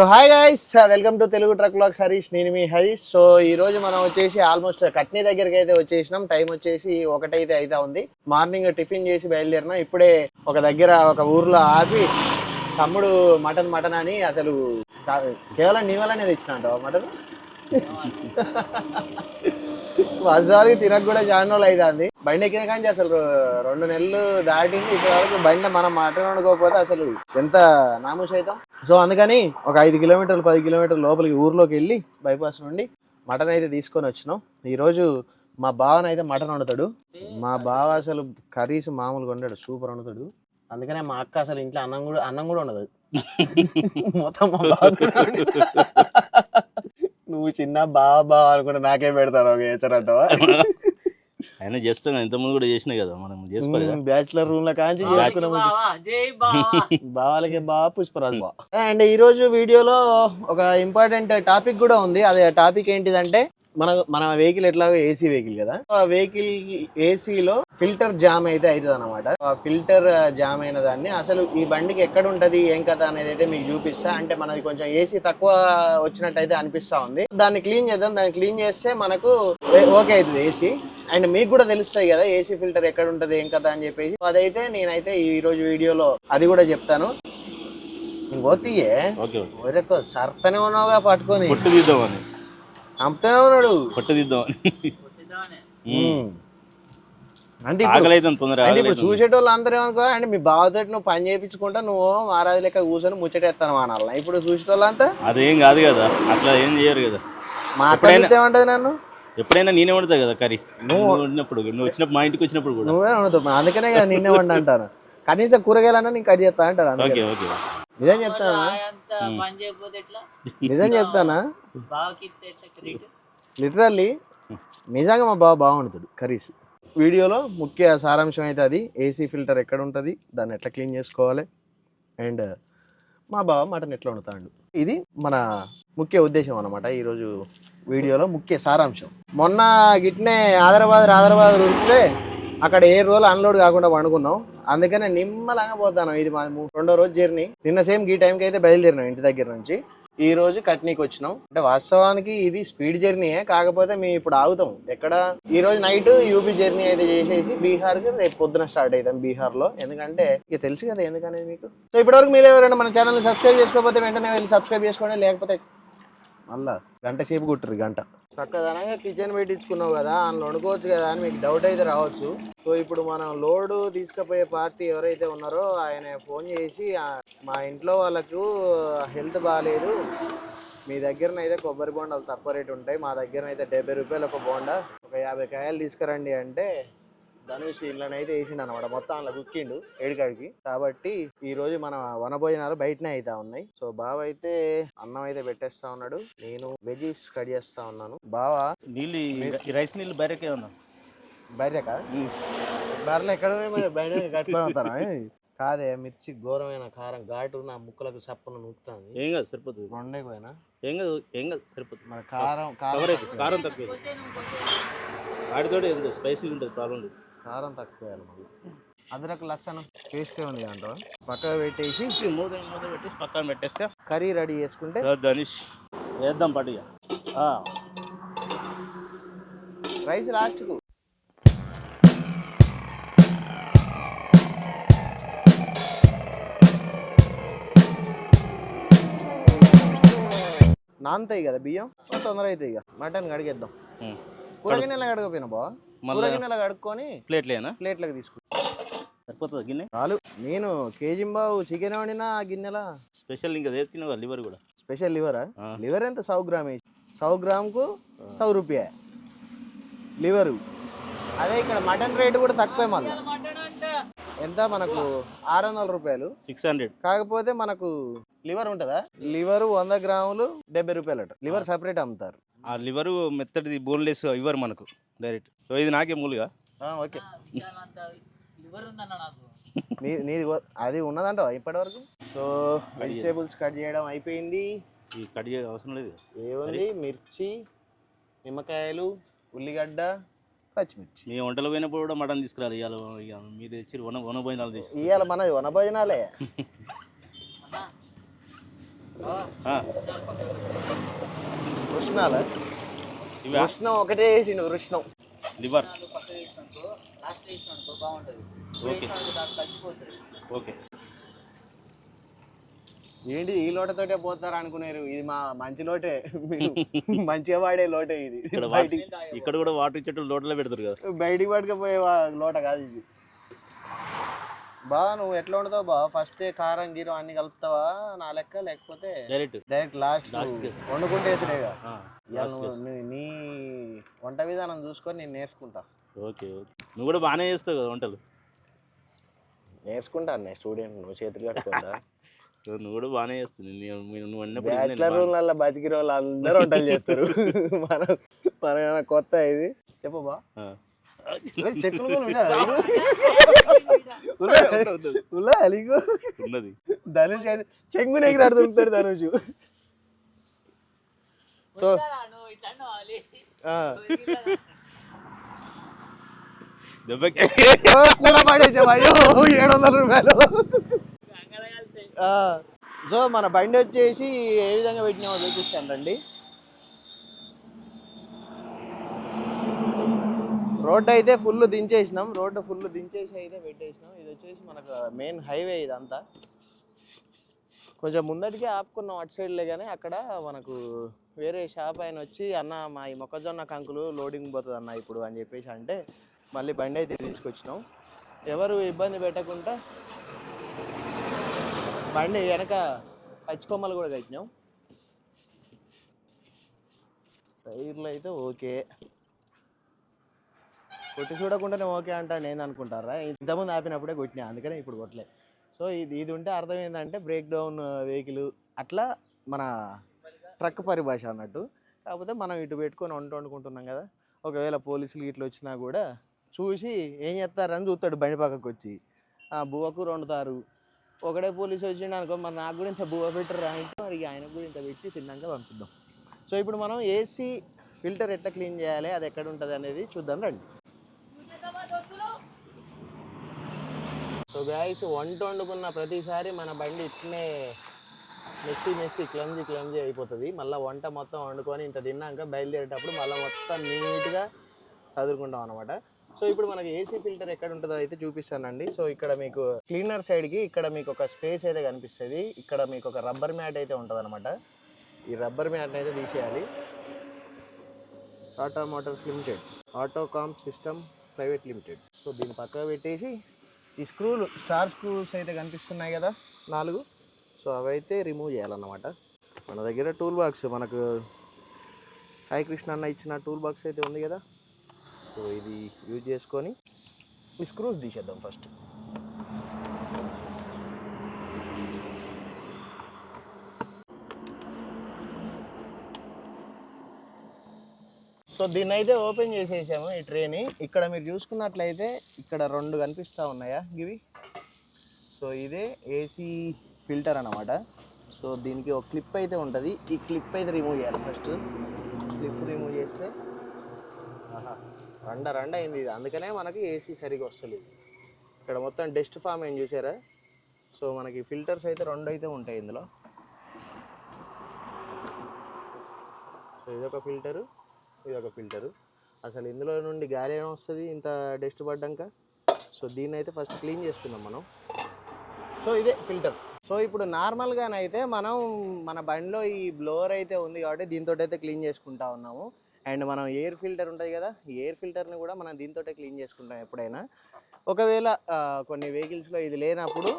So hi guys welcome to Telugu truck blogs Harish నేను మీ Harish so ఈ రోజు మనం వచ్చేసి ఆల్మోస్ట్ కట్నీ దగ్గరికి అయితే వచ్చేసినాం. టైం వచ్చేసి ఒకటైతే అయితే ఉంది. మార్నింగ్ టిఫిన్ చేసి బయలుదేరినాం. ఇప్పుడే ఒక దగ్గర ఒక ఊర్లో ఆపి తమ్ముడు మటన్ మటన్ అని అసలు కేవలం నీ వల్లనే తెచ్చినంట మటన్? వాస్తవానికి తినకు కూడా చాలా రోజులు అవుతుంది బండి ఎక్కిన కానీ అసలు రెండు నెలలు దాటింది ఇప్పటి వరకు బండి మనం మటన్ వండుకోకపోతే అసలు ఎంత నామూషైతం సో అందుకని ఒక ఐదు కిలోమీటర్లు పది కిలోమీటర్ల లోపలికి ఊర్లోకి వెళ్ళి బైపాస్ నుండి మటన్ అయితే తీసుకొని వచ్చినాం. ఈరోజు మా బావన అయితే మటన్ వండుతాడు. మా బావ అసలు కర్రీస్ మామూలుగా వండాడు సూపర్ వండుతాడు. అందుకనే మా అక్క అసలు ఇంట్లో అన్నం కూడా అన్నం కూడా ఉండదు మొత్తం మా నువ్వు చిన్న బావ బావ అనుకుంటే నాకే పెడతారు ఒక ఏసరంటావా ఆయన చేస్తాం ఇంత ముందు కూడా చేసినా కదా మనం చేసుకోలేదా బ్యాచులర్ రూమ్లో కాంచి. బావాలకి బావ పుష్పరాజ్ బావ అండ్ ఈ రోజు వీడియోలో ఒక ఇంపార్టెంట్ టాపిక్ కూడా ఉంది. అదే టాపిక్ ఏంటిదంటే మన మన వెహికల్ ఎట్లాగో ఏసీ వెహికల్ కదా. ఆ వెహికల్ ఏసీలో ఫిల్టర్ జామ్ అయితే అవుతుంది అనమాట ఆ ఫిల్టర్ జామ్ అయిన దాన్ని అసలు ఈ బండికి ఎక్కడ ఉంటది ఏం కథ అనేది అయితే మీకు చూపిస్తా. అంటే మనది కొంచెం ఏసీ తక్కువ వచ్చినట్టయితే అనిపిస్తా ఉంది. దాన్ని క్లీన్ చేద్దాం. దాన్ని క్లీన్ చేస్తే మనకు ఓకే అవుతుంది ఏసీ. అండ్ మీకు కూడా తెలుస్తాయి కదా ఏసీ ఫిల్టర్ ఎక్కడ ఉంటది ఏం కదా అని చెప్పేసి. అదైతే నేనైతే ఈ రోజు వీడియోలో అది కూడా చెప్తాను. ఇంకోతియే సర్తనే ఉన్నావుగా పట్టుకొని. చంపుతూనే ఉన్నాడు. ఉమ్. అంటే ఇప్పుడు ఆకలి అయితే తొందర ఇప్పుడు. చూసేటోళ్ళు అందరూ ఏమనుకో అంటే మీ బావతో నువ్వు పని చేయించుకుంటా నువ్వు మహారాజు లెక్క కూర్చొని ముచ్చటేస్తాను అనాల ఇప్పుడు చూసేటోళ్ళంతా అదేం కాదు కదా అట్లా ఏం చేయరు కదా. మాట్లాడితే ఏమంటది నన్ను? ఎప్పుడైనా నేనే వండుతా కదా కర్రీ. నువ్వు వండినప్పుడు నువ్వు వచ్చినప్పుడు మా ఇంటికి వచ్చినప్పుడు కూడా. నువ్వే ఉండదు అందుకనే కదా నిన్నే వండి అంటాను కనీసం కూరగాయలన్నా నేను కట్ చేస్తా అంటారు ఓకే ఓకే. నిజం చెప్తానా? నిజం చెప్తానా? లిటరల్లీ నిజంగా మా బావ బాగుంటుంది కర్రీస్ వీడియోలో ముఖ్య సారాంశం అయితే అది ఏసీ ఫిల్టర్ ఎక్కడ ఉంటుంది దాన్ని ఎట్లా క్లీన్ చేసుకోవాలి అండ్ మా బావ మటన్ ఎట్లా వండుతాడు. ఇది మన ముఖ్య ఉద్దేశం అనమాట ఈరోజు వీడియోలో ముఖ్య సారాంశం. మొన్న గిట్నే ఆదరాబాద్ ఆదరాబాద్ ఉరికితే అక్కడ ఏ రోజులు అన్లోడ్ కాకుండా వండుకున్నాం. అందుకనే నిమ్మలంగా పోతాను. ఇది మా రెండో రోజు జర్నీ నిన్న సేమ్ ఈ టైంకి అయితే బయలుదేరినాం ఇంటి దగ్గర నుంచి. ఈ రోజు కట్నీకి వచ్చినాం. అంటే వాస్తవానికి ఇది స్పీడ్ జర్నీయే కాకపోతే మేము ఇప్పుడు ఆగుతాం. ఎక్కడ? ఈ రోజు నైట్ యూపీ జర్నీ అయితే చేసేసి బీహార్కి రేపు పొద్దున స్టార్ట్ అవుతాం బీహార్లో ఎందుకంటే ఇక తెలుసు కదా ఎందుకనేది మీకు? సో ఇప్పటివరకు మీరు ఎవరైనా మన ఛానల్ సబ్స్క్రైబ్ చేసుకోకపోతే వెంటనే వెళ్ళి సబ్స్క్రైబ్ చేసుకోండి. లేకపోతే మళ్ళా గంట సేపు కుట్టరు గంట. చక్కదనంగా కిచెన్ పెట్టించుకున్నావు కదా అందులో వండుకోవచ్చు కదా అని మీకు డౌట్ అయితే రావచ్చు. సో ఇప్పుడు మనం లోడు తీసుకుపోయే పార్టీ ఎవరైతే ఉన్నారో ఆయన ఫోన్ చేసి మా ఇంట్లో వాళ్ళకు హెల్త్ బాగాలేదు మీ దగ్గరనైతే కొబ్బరి బొండాలు తక్కువ రేటు ఉంటాయి. మా దగ్గరనైతే డెబ్బై రూపాయలు ఒక బోండా. ఒక యాభై కాయలు తీసుకురండి అంటే ధనుష్ ఇళ్ళనైతే వేసిండు అనమాట మొత్తం అలా దుక్కిండు ఏడికాడికి. కాబట్టి ఈ రోజు మన వనభోజనాలు బయటనే అవుతా ఉన్నాయి. సో బావ అయితే అన్నం అయితే పెట్టేస్తా ఉన్నాడు. నేను వెజీస్ కట్ చేస్తా ఉన్నాను. బావ నీళ్ళు ఈ- రైస్ నీళ్ళు బయటకే ఉన్నా. బయటక బర్రెలు ఎక్కడ బయట కట్టుకొని కాదే మిర్చి ఘోరమైన కారం ఘాటు నా ముక్కలకు సప్పను నూకుతాంది. ఏం కాదు సరిపోతుంది. రెండే పోయినా? ఏం కాదు ఏం కాదు సరిపోతుంది. మన కారం కారం అయితే కారం తక్కువ. వాటితోటి ఎంత స్పైసీగా ఉంటుంది ప్రాబ్లం లేదు. కారం తక్కువ వేయాలి మళ్ళీ. అదరకు లස්සనం టేస్టే ఉంది దాంట్లో. పక్కన పెట్టేసి మూత మూత పెట్టేసి పక్కన పెట్టేస్తే కర్రీ రెడీ చేసుకుంటే ధనుష్. వేద్దాం పట్టిగా రైస్ లాస్ట్కు. నానతాయి కదా బియ్యం? తొందర అవుతాయి ఇక. మటన్ కడిగేద్దాం. కూరగిన్నెల కడగపోయినా బా మళ్ళీ కడుక్కొని ప్లేట్లేనా ప్లేట్లకు తీసుకు సరిపోతుంది గిన్నె? చాలు. నేను కేజీ బావు చికెన్ వండినా ఆ గిన్నెల? స్పెషల్ ఇంకా తెచ్చినావు లివర్ కూడా. స్పెషల్ లివరా. లివర్ ఎంత? సౌ గ్రామ్ వేసి సౌ గ్రామ్కు సౌ రూపాయ. లివరు. అదే ఇక్కడ మటన్ రేటు కూడా తక్కువే మళ్ళీ. ఎంత మనకు? ఆరు వందల రూపాయలు. Six hundred. కాకపోతే మనకు లివర్ ఉంటుందా? లివర్ వంద గ్రాములు డెబ్బై రూపాయలు అట లివర్ సపరేట్ అమ్ముతారు. ఆ లివర్ మెత్తటిది బోన్లెస్ ఇవ్వరు మనకు డైరెక్ట్. సో ఇది నాకే మూలుగా. ఆ, ఓకే. నీది అది ఉన్నదంట ఇప్పటి వరకు సో వెజిటేబుల్స్ కట్ చేయడం అయిపోయింది. ఈ కట్ చేయ అవసరం లేదు. ఏముంది మిర్చి నిమ్మకాయలు ఉల్లిగడ్డ పచ్చిమిర్చి. మీ వంటలు పోయినప్పుడు కూడా మటన్ తీసుకురాలి ఇవాళ ఇక మీరు తెచ్చి వన వన భోజనాలు తెచ్చి ఇవాళ మనది వన ఇవా? వృష్ణం ఒకటే వేసిండు వృష్ణం లివర్. ఓకే. ఏంటి ఈ లోటతోటే పోతారు అనుకున్నారు ఇది మా మంచి లోటే. మంచిగా వాడే లోటే ఇది. ఇక్కడ కూడా వాటర్ ఇచ్చేటప్పుడు లోటలో పెడతారు కదా. బయటికి పట్టుకపోయే వా- లోట కాదు ఇది. బా నువ్వు ఎట్లా వండుతావు బా? ఫస్ట్ కారం గీరం అన్ని కలుపుతావా? నా లెక్క? లేకపోతే డైరెక్ట్ డైరెక్ట్ లాస్ట్. వండుకుంటే వేసుడేగా. నీ- నీ వంట విధానం చూసుకొని నేను నేర్చుకుంటా. Okay okay. నువ్వు కూడా బాగానే చేస్తావు కదా వంటలు? నేర్చుకుంటా నేను స్టూడెంట్. నువ్వు చేతులు కట్టుకుంటా నువ్వు కూడా బాగానే నేను బ్యాచిలర్ బాగా- రూమ్లలో బతికిన వాళ్ళు అందరూ వంటలు చేస్తారు. మనం మనం ఏమైనా కొత్త ఇది? చెప్పు బా. చెక్కులు ఉన్నదా నీకు? ఉన్నది, ధనుష్ అయితే చెంగు నెగిరాడు దొరుకుతాడు ధనుష్. ఏడు వందల రూపాయలు. సో మన బండి వచ్చేసి ఏ విధంగా పెట్టినామో చూపిస్తాను రండి. రోడ్డు అయితే ఫుల్ దించేసినాం రోడ్డు ఫుల్ దించేసి అయితే పెట్టేసినాం. ఇది వచ్చేసి మనకు మెయిన్ హైవే ఇదంతా. కొంచెం ముందటికి ఆపుకున్నాం అటు సైడ్లే కానీ అక్కడ మనకు వేరే షాప్ ఆయన వచ్చి అన్న మా ఈ మొక్కజొన్న కంకులు లోడింగ్ పోతుంది అన్న ఇప్పుడు అని చెప్పేసి అంటే మళ్ళీ బండి అయితే తీసుకొచ్చినాం. ఎవరు ఇబ్బంది పెట్టకుండా బండి వెనక పచ్చి కొమ్మలు కూడా కట్టినాం. టైర్లు అయితే ఓకే. కొట్టి చూడకుండానే ఓకే అంటాను నేను అనుకుంటారా? ఇంతకుముందు ఆపినప్పుడే కొట్టినా అందుకనే ఇప్పుడు కొట్టలే. సో ఇది ఇది ఉంటే అర్థం ఏంటంటే బ్రేక్ డౌన్ వెహికల్ అట్లా మన ట్రక్ పరిభాష అన్నట్టు. కాకపోతే మనం ఇటు పెట్టుకొని వంట వండుకుంటున్నాం కదా. ఒకవేళ పోలీసులు ఇట్లా వచ్చినా కూడా చూసి ఏం చేస్తారని చూస్తాడు బండి పక్కకు వచ్చి. ఆ బువ్వకు వండుతారు. ఒకడే పోలీసు వచ్చిండు అనుకో మరి నాకు కూడా ఇంత బువ్వ పెట్టరు అంటే మరి ఆయన కూడా ఇంత పెట్టి తిన్నాక పంపిద్దాం. సో ఇప్పుడు మనం ఏసీ ఫిల్టర్ ఎట్లా క్లీన్ చేయాలి అది ఎక్కడ ఉంటుంది అనేది చూద్దాం రండి. సో గాయస్ వంట వండుకున్న ప్రతిసారి మన బండి ఇట్లనే మెస్సీ మెస్సీ క్లంజీ క్లంజీ అయిపోతుంది. మళ్ళీ వంట మొత్తం వండుకొని ఇంత తిన్నాక బయలుదేరేటప్పుడు మళ్ళీ మొత్తం నీట్గా చదువుకుంటాం అనమాట సో ఇప్పుడు మనకి ఏసీ ఫిల్టర్ ఎక్కడ ఉంటుందో అయితే చూపిస్తానండి. సో ఇక్కడ మీకు క్లీనర్ సైడ్కి ఇక్కడ మీకు ఒక స్పేస్ అయితే కనిపిస్తుంది. ఇక్కడ మీకు ఒక రబ్బర్ మ్యాట్ అయితే ఉంటుంది అనమాట ఈ రబ్బర్ మ్యాట్ని అయితే తీసేయాలి. Tata motors limited autocomp system private limited so దీన్ని పక్కన పెట్టేసి ఈ స్క్రూలు స్టార్ స్క్రూస్ అయితే కనిపిస్తున్నాయి కదా నాలుగు. సో అవైతే రిమూవ్ చేయాలన్నమాట. మన దగ్గర టూల్ బాక్స్ మనకు సాయి కృష్ణ అన్న ఇచ్చిన టూల్ బాక్స్ అయితే ఉంది కదా. సో ఇది యూజ్ చేసుకొని ఈ స్క్రూస్ తీసేద్దాం ఫస్ట్ సో దీన్ని అయితే ఓపెన్ చేసేసాము ఈ ట్రేని. ఇక్కడ మీరు చూసుకున్నట్లయితే ఇక్కడ రెండు కనిపిస్తూ ఉన్నాయా? ఇవి సో ఇదే ఏసీ ఫిల్టర్ అన్నమాట. సో దీనికి ఒక క్లిప్ అయితే ఉంటుంది. ఈ క్లిప్ అయితే రిమూవ్ చేయాలి ఫస్ట్ క్లిప్ రిమూవ్ చేస్తే రండ రండ అయింది ఇది. అందుకనే మనకి ఏసీ సరిగా వస్తలేదు. ఇక్కడ మొత్తం డస్ట్ ఫామ్ ఏం చూసారా? సో మనకి ఫిల్టర్స్ అయితే రెండు అయితే ఉంటాయి ఇందులో. సో ఇదొక ఫిల్టరు ఇది ఒక ఫిల్టరు. అసలు ఇందులో నుండి గాలి ఏం వస్తుంది? ఇంత డస్ట్ పడ్డాక? సో దీన్ని అయితే ఫస్ట్ క్లీన్ చేసుకుందాం మనం. సో ఇదే ఫిల్టర్. సో ఇప్పుడు నార్మల్గానైతే మనం మన బండిలో ఈ బ్లోవర్ అయితే ఉంది కాబట్టి దీంతో అయితే క్లీన్ చేసుకుంటా ఉన్నాము. అండ్ మనం ఎయిర్ ఫిల్టర్ ఉంటుంది కదా ఈ ఎయిర్ ఫిల్టర్ని కూడా మనం దీంతో క్లీన్ చేసుకుంటాం ఎప్పుడైనా. ఒకవేళ కొన్ని వెహికల్స్లో ఇది లేనప్పుడు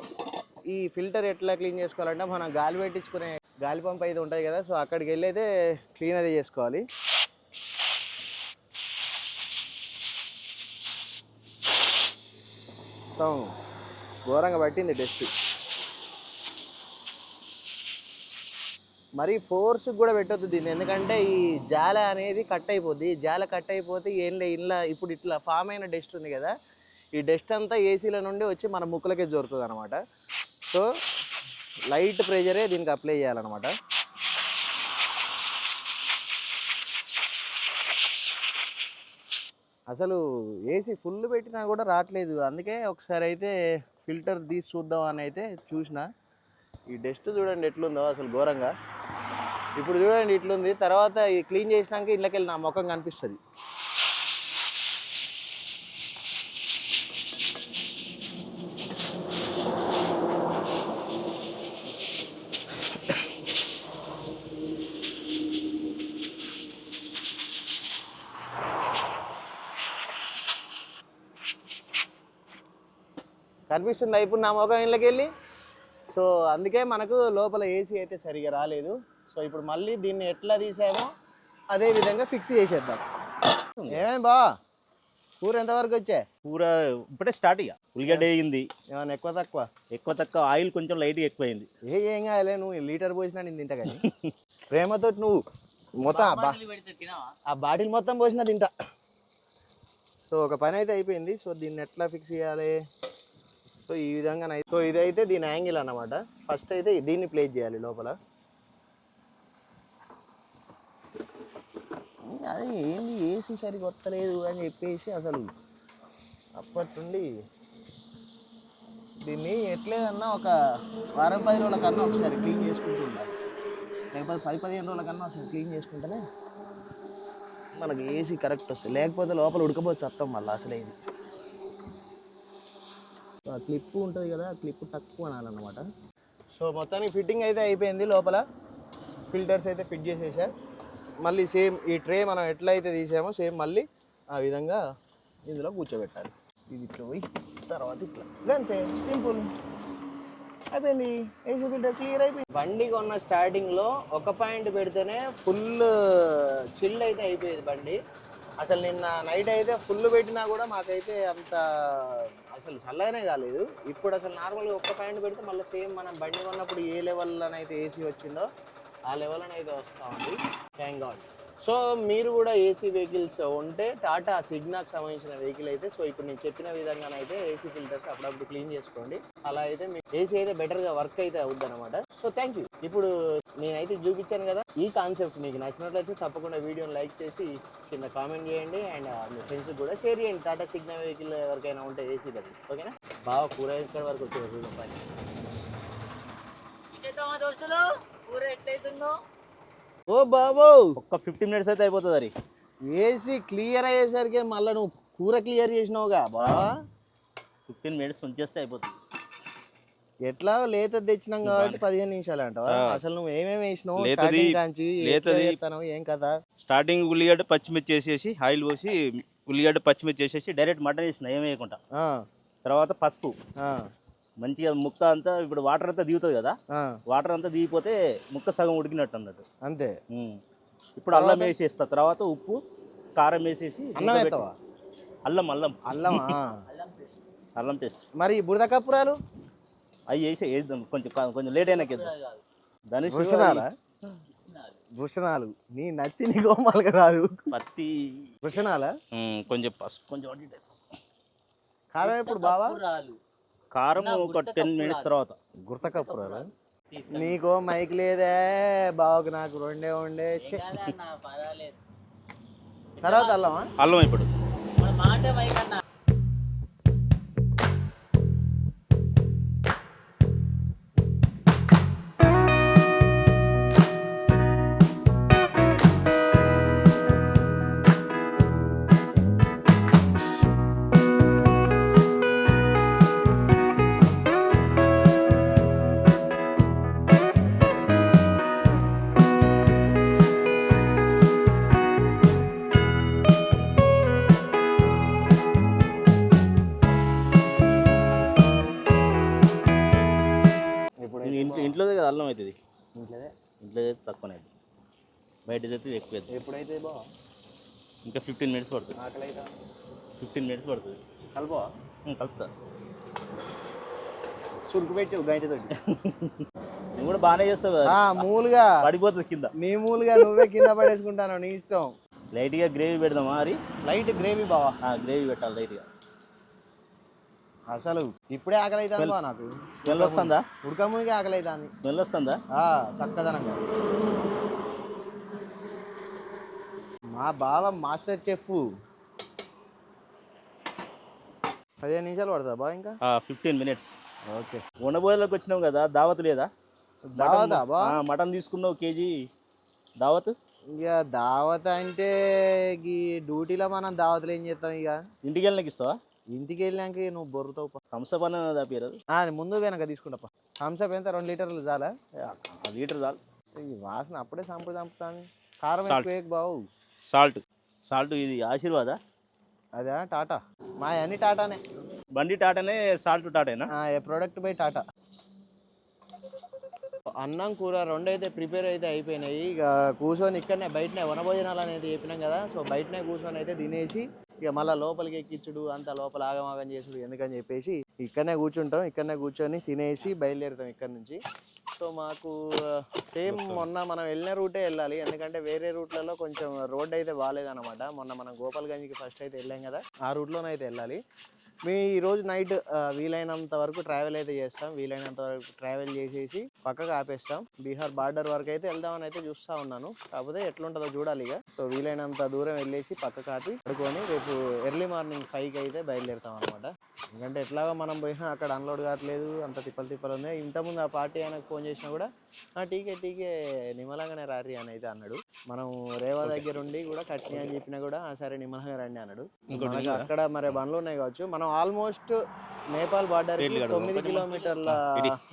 ఈ ఫిల్టర్ ఎట్లా క్లీన్ చేసుకోవాలంటే మనం గాలి పెట్టించుకునే గాలి పంప్ అయితే ఉంటుంది కదా సో అక్కడికి వెళ్ళి అయితే క్లీన్ అయితే చేసుకోవాలి. మొత్తం ఘోరంగా పట్టింది డస్ట్ మరి ఫోర్స్ కూడా పెట్టొద్దు దీన్ని ఎందుకంటే ఈ జాల అనేది కట్ అయిపోద్ది. జాల కట్ అయిపోతే ఏం లే ఇంట్లో ఇప్పుడు ఇట్లా ఫామ్ అయిన డస్ట్ ఉంది కదా ఈ డస్ట్ అంతా ఏసీల నుండి వచ్చి మన ముక్కలకే జోరుతుంది అనమాట సో లైట్ ప్రెషరే దీనికి అప్లై చేయాలన్నమాట. అసలు ఏసీ ఫుల్ పెట్టినా కూడా రావట్లేదు. అందుకే ఒకసారి అయితే ఫిల్టర్ తీసి చూద్దాం అని అయితే చూసిన. ఈ డస్ట్ చూడండి ఎట్లుందో అసలు ఘోరంగా. ఇప్పుడు చూడండి ఇట్లుంది. తర్వాత ఈ క్లీన్ చేసినాక ఇళ్ళకెళ్ళి నా ముఖం కనిపిస్తుంది. కనిపిస్తుంది ఇప్పుడు నా ముఖం ఇళ్ళకి వెళ్ళి. సో అందుకే మనకు లోపల ఏసీ అయితే సరిగా రాలేదు. సో ఇప్పుడు మళ్ళీ దీన్ని ఎట్లా తీసామో అదే విధంగా ఫిక్స్ చేసేద్దాం. ఏమేం బా కూర ఎంతవరకు వచ్చా? కూర ఇప్పుడే స్టార్ట్ ఇక ఉల్లిగడ్డ వేయింది. ఏమన్నా ఎక్కువ తక్కువ? ఎక్కువ తక్కువ. ఆయిల్ కొంచెం లైట్గా ఎక్కువైంది. ఏ ఏం కాదులే నువ్వు లీటర్ పోసినా నేను తింటా కానీ. ప్రేమతో నువ్వు మొత్తం ఆ బాటిల్ మొత్తం పోసినా తింటా. సో ఒక పని అయితే అయిపోయింది. సో దీన్ని ఎట్లా ఫిక్స్ చేయాలి? సో ఈ విధంగా సో ఇదైతే దీని యాంగిల్ అన్నమాట. ఫస్ట్ అయితే దీన్ని ప్లేస్ చేయాలి లోపల. అదే ఏంది? ఏసీ సరిగా వస్తలేదు అని చెప్పేసి అసలు అప్పటి నుండి దీన్ని ఎట్లేదన్నా ఒక వారం పది రోజుల కన్నా ఒకసారి క్లీన్ చేసుకుంటూ ఉండాలి. లేకపోతే పది పదిహేను రోజుల కన్నా అసలు క్లీన్ చేసుకుంటేనే మనకి ఏసీ కరెక్ట్ వస్తుంది. లేకపోతే లోపల ఉడకపోవచ్చు అర్థం మళ్ళీ అసలు ఇది క్లిప్ ఉంటుంది కదా ఆ క్లిప్ తక్కువ అనాలన్నమాట. సో మొత్తానికి ఫిట్టింగ్ అయితే అయిపోయింది లోపల. ఫిల్టర్స్ అయితే ఫిట్ చేసేసా. మళ్ళీ సేమ్ ఈ ట్రే మనం ఎట్లా అయితే తీసామో సేమ్ మళ్ళీ ఆ విధంగా ఇందులో కూర్చోబెట్టాలి. ఇది ఇట్లా పోయి తర్వాత ఇట్లా. అంతే సింపుల్. అయిపోయింది. ఏసీ ఫిల్టర్ క్లియర్ అయిపోయింది. బండి కొన్న స్టార్టింగ్లో ఒక పాయింట్ పెడితేనే ఫుల్ చిల్ అయితే అయిపోయేది బండి. అసలు నిన్న నైట్ అయితే ఫుల్ పెట్టినా కూడా మాకైతే అంత అసలు చల్లగానే కాలేదు. ఇప్పుడు అసలు నార్మల్గా ఒక్క ప్యాంట్ పెడితే మళ్ళీ సేమ్ మనం బండి కొన్నప్పుడు ఏ లెవెల్లోనైతే ఏసీ వచ్చిందో ఆ లెవెల్లోనైతే అయితే వస్తూ థ్యాంక్ గాడ్ సో మీరు కూడా ఏసీ వెహికల్స్ ఉంటే టాటా సిగ్నాకు సంబంధించిన వెహికల్ అయితే సో ఇప్పుడు నేను చెప్పిన విధంగానైతే ఏసీ ఫిల్టర్స్ అప్పుడప్పుడు క్లీన్ చేసుకోండి. అలా అయితే మీ ఏసీ అయితే బెటర్గా వర్క్ అయితే అవుద్ది అనమాట సో థ్యాంక్ యూ ఇప్పుడు నేనైతే చూపించాను కదా ఈ కాన్సెప్ట్ మీకు నచ్చినట్లయితే తప్పకుండా వీడియోని లైక్ చేసి కింద కామెంట్ చేయండి అండ్ uh, మీ ఫ్రెండ్స్కి కూడా షేర్ చేయండి. టాటా సిగ్నా వెహికల్ ఎవరికైనా ఉంటే ఏసీ దగ్గర. ఓకేనా బాగా కూర ఇక్కడ వరకు వచ్చే దోస్తులు కూర ఎట్లయితుందో? ఓ బాబో. ఒక్క ఫిఫ్టీన్ మినిట్స్ అయితే అయిపోతుంది అది ఏసీ క్లియర్ అయ్యేసరికి మళ్ళీ నువ్వు కూర క్లియర్ చేసినావుగా బావా ఫిఫ్టీన్ మినిట్స్ ఉంచేస్తే అయిపోతుంది. ఎట్లా? లేత తెచ్చినాం కాబట్టి పదిహేను నిమిషాలు అంటావా. అసలు నువ్వు ఏమేమి వేసినావు? లేతది- ఏం కదా స్టార్టింగ్ ఉల్లిగడ్డ పచ్చిమిర్చి వేసేసి ఆయిల్ పోసి ఉల్లిగడ్డ పచ్చిమిర్చి వేసేసి డైరెక్ట్ మటన్ వేసిన ఏం వేయకుండా. ఆ, తర్వాత పసుపు. మంచిగా ముక్క అంతా ఇప్పుడు వాటర్ అంతా దిగుతుంది కదా వాటర్ అంతా దిగిపోతే ముక్క సగం ఉడికినట్టు అన్నట్టు. అంతే. ఇప్పుడు అల్లం వేసేస్తా తర్వాత ఉప్పు కారం వేసేసి అల్లం అల్లం అల్లమా అల్లం పేస్ట్. మరి బురద కప్పురాలు అవి వేసి వేద్దాం. కొంచెం కొంచెం లేట్ అయినా వేద్దాం. ధనుష్ భూషణాలా నీ నత్తి నీ గోమాలకు రాదు. పత్తి. భూషణాలా ఉమ్, కొంచెం పసుపు. కొంచెం. కారం ఎప్పుడు బావా? రాలు కారం ఒక టెన్ మినిట్స్ తర్వాత. గుర్త కప్పురాలు నీకో మైక్ లేదే బావకు నాకు రెండే ఉండే. అన్న తర్వాత అల్లమా అల్లం ఇప్పుడు మాట మైకన్నా ఇప్పుడు అల్లం అవుతుంది. ఇంట్లోదే? ఇంట్లో అయితే తక్కువనే అవుతుంది. బయట అయితే ఎక్కువ అవుతుంది. ఎప్పుడైతే ఇంకా ఫిఫ్టీన్ మినిట్స్ పడుతుంది. ఆకలి అవుతా ఫిఫ్టీన్ మినిట్స్ పడుతుంది. కలపవా ఉం, కలుపుతా. చురుకు పెట్టి గంటతోటి నువ్వు కూడా బాగానే చేస్తావు కదా. ఆ, మూలుగా. పడిపోతుంది కింద. నీ మూలుగా నువ్వే కింద పడేసుకుంటాను నీ ఇష్టం. లైట్గా గ్రేవీ పెడదామా మరి లైట్ గ్రేవీ బావా. గ్రేవీ పెట్టాలి లైట్గా అసలు ఇప్పుడే ఆకలి అవుతాను బా నాకు. స్మెల్ వస్తుందా? ఉడక ముందుకే ఆకలి అవుతాను స్మెల్ వస్తుందా? చక్కదనంగా. మా బావ మాస్టర్ చెఫ్. పదిహేను నిమిషాలు పడుతుందా బా ఇంకా? Fifteen minutes okay. ఉండబోయలోకి వచ్చినాం కదా దావత్ లేదా? దావతా మటన్ తీసుకున్నావు కేజీ. దావత్? ఇక దావత్ అంటే ఈ డ్యూటీలో మనం దావత్లు ఏం చేస్తాం ఇక ఇంటికి వెళ్ళడానికి ఇస్తావా ఇంటికి వెళ్ళాక నువ్వు బొర్రుతావు. థమ్స్అప్ అని దాపియరు ఆ, ముందు వెనక తీసుకుంటా హంసప్ ఎంత? రెండు లీటర్లు చాలా? లీటర్ చాలు. ఈ వాసన అప్పుడే చంపు చంపుతాను కారం. ఎక్కువ బావు. సాల్ట్. సాల్ట్ ఇది ఆశీర్వాద? అదే టాటా. మా అన్ని టాటానే. బండి టాటానే సాల్ట్ టాటేనా ప్రోడక్ట్ బై టాటా. అన్నం కూర రెండు అయితే ప్రిపేర్ అయితే అయిపోయినాయి. ఇక కూర్చొని ఇక్కడనే బయటనే వనభోజనాలు అనేది చెప్పినాం కదా. సో బయటనే కూర్చొని అయితే తినేసి ఇక మళ్ళీ లోపలికి ఎక్కించుడు అంత లోపల ఆగమాగం చేసుడు ఎందుకని చెప్పేసి ఇక్కడనే కూర్చుంటాం ఇక్కడనే కూర్చొని తినేసి బయలుదేరుతాం ఇక్కడ నుంచి. సో మాకు సేమ్ మొన్న మనం వెళ్ళిన రూటే వెళ్ళాలి. ఎందుకంటే వేరే రూట్లలో కొంచెం రోడ్ అయితే బాగాలేదన్నమాట. మొన్న మనం గోపాల్గంజ్కి ఫస్ట్ అయితే వెళ్ళాం కదా ఆ రూట్లోనే అయితే వెళ్ళాలి. మీ ఈరోజు నైట్ వీలైనంత వరకు ట్రావెల్ అయితే చేస్తాం. వీలైనంత వరకు ట్రావెల్ చేసేసి పక్కకు ఆపేస్తాం. బీహార్ బార్డర్ వరకు అయితే వెళ్దామని అయితే చూస్తూ ఉన్నాను. కాకపోతే ఎట్లుంటుందో చూడాలి ఇక. సో వీలైనంత దూరం వెళ్ళేసి పక్కకు ఆపి పడుకొని రేపు ఎర్లీ మార్నింగ్ ఫైవ్కి అయితే బయలుదేరుతాం అనమాట ఎందుకంటే ఎట్లాగో మనం పోయినా అక్కడ అన్లోడ్ కావట్లేదు అంత తిప్పలు తిప్పలు ఉంది ఇంతకుముందు ఆ పార్టీ ఆయనకు ఫోన్ చేసినా కూడా టీకే టీకే నిమ్మలంగానే రారి అని అయితే అన్నాడు. మనం రేవా దగ్గర ఉండి కూడా కట్ని అని చెప్పినా కూడా "ఆ, సరే నిమ్మలంగా రండి అన్నాడు? అక్కడ మరి బండ్లు ఉన్నాయి కావచ్చు మనం ఆల్మోస్ట్ నేపాల్ బార్డర్. తొమ్మిది కిలోమీటర్ల.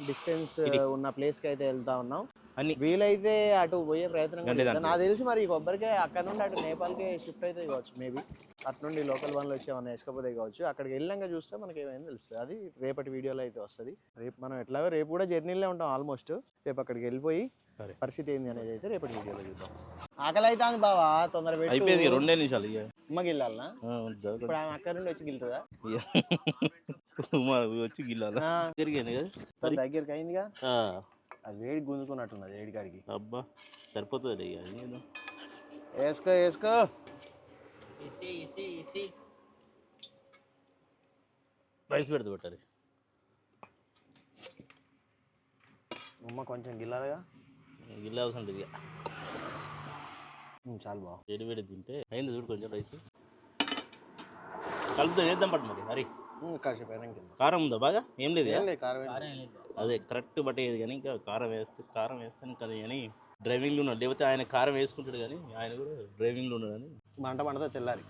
డిస్టెన్స్. ఉన్న ప్లేస్కి అయితే వెళ్తా ఉన్నాం అన్ని. వీలైతే అటు పోయే ప్రయత్నం. నాకు తెలిసి మరి ఈ కొబ్బరికాయ అక్కడ నుండి అటు నేపాల్కి షిఫ్ట్ అయితే కావచ్చు మేబీ అటు నుండి లోకల్ బండ్లు వచ్చి ఏమన్నా వేసుకపోతే కావచ్చు. అక్కడికి వెళ్ళాక చూస్తే మనకి ఏమైంది తెలుస్తుంది? అది రేపటి వీడియోలో అయితే వస్తుంది. రేపు మనం ఎట్లాగో రేపు కూడా జర్నీలో ఉంటాం ఆల్మోస్ట్ రేపు అక్కడికి వెళ్ళిపోయి సరే. పరిస్థితి ఏంది అనేది అయితే రేపటి వీడియోలో చూద్దాం. ఆకలి అవుతుంది బావా తొందర అయిపోయింది రెండే నిమిషాలు ఆ, జరగదు. ఇప్పుడు ఆమె అక్కడ నుండి వచ్చి గిలుతుందా వచ్చి గిల్లాలా? దగ్గరికి అయిందిగా? ఆ, అది వేడి గుంజుకున్నట్టున్నది వేడి కాడికి. అబ్బా సరిపోతుంది ఏదో. వేసుకో వేసుకో. ఇసి ఇసి ఇసి. రైస్ పెడితే పెట్టాలి ఉమ్మ కొంచెం గిల్లాలిగా. గిల్ల అవసరం లేదు ఇక. చాలు బావ. వేడి వేడి తింటే అయింది చూడు కొంచెం రైస్. కలుపుతా చేద్దాం పట్టు మరి. హరి కాసేపు కింద. కారం ఉందా బాగా? ఏం లేదు కారం అదే కరెక్ట్ పట్టేది కానీ ఇంకా కారం వేస్తే కారం వేస్తాను కదా కానీ డ్రైవింగ్లో ఉన్నాడు. లేకపోతే ఆయన కారం వేసుకుంటాడు కానీ ఆయన కూడా డ్రైవింగ్లో ఉన్నాడు కానీ మంట మంటతో తెల్లారి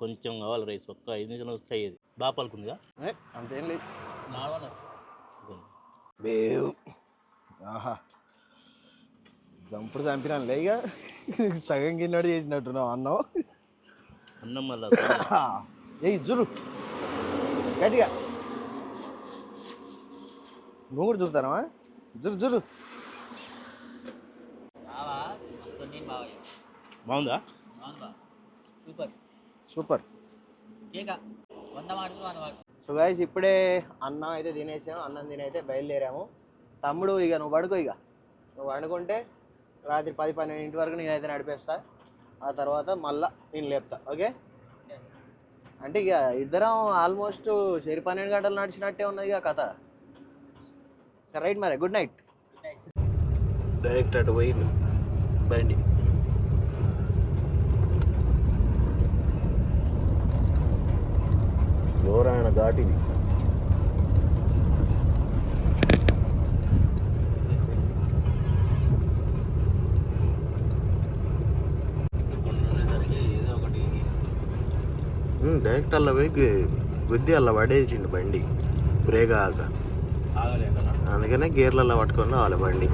కొంచెం కావాలి రైస్. ఒక్క ఐదు నిమిషాలు వస్తే అయ్యేది బాగా పలుకుందిగా? అంతేం లేదు. ఆహా. జంపుడు చంపినాను లేక సగం గిన్నెడు చేసినట్టున్నావు అన్నావు అన్నం మళ్ళా ఏ జురు గట్టిగా నువ్వు కూడా చూస్తానవా జురు జురు బాగుందా? సూపర్. సూపర్ సో గాయస్ ఇప్పుడే అన్నం అయితే తినేసాం అన్నం తిని అయితే బయలుదేరాము. తమ్ముడు ఇక నువ్వు పడుకో ఇక నువ్వు వండుకుంటే రాత్రి పది పన్నెండింటి వరకు నేనైతే నడిపేస్తా. ఆ తర్వాత మళ్ళా నేను లేపుతా ఓకే? అంటే ఇక ఇద్దరం ఆల్మోస్ట్ సరి పన్నెండు గంటలు నడిచినట్టే ఉన్నది ఇక కథ. రైట్ మరి గుడ్ నైట్. డైరెక్ట్ అటు పోయి బండి. ఘోరాయణ ఘాటిది? ఇది ఉండేసరికి ఏదో ఒకటి డైరెక్ట్ అలా పోయి గుద్ది అలా పడేసిండు బండి. బ్రేక్ ఆగలేక అందుకనే గేర్లలో పట్టుకొని రావాలి బండి.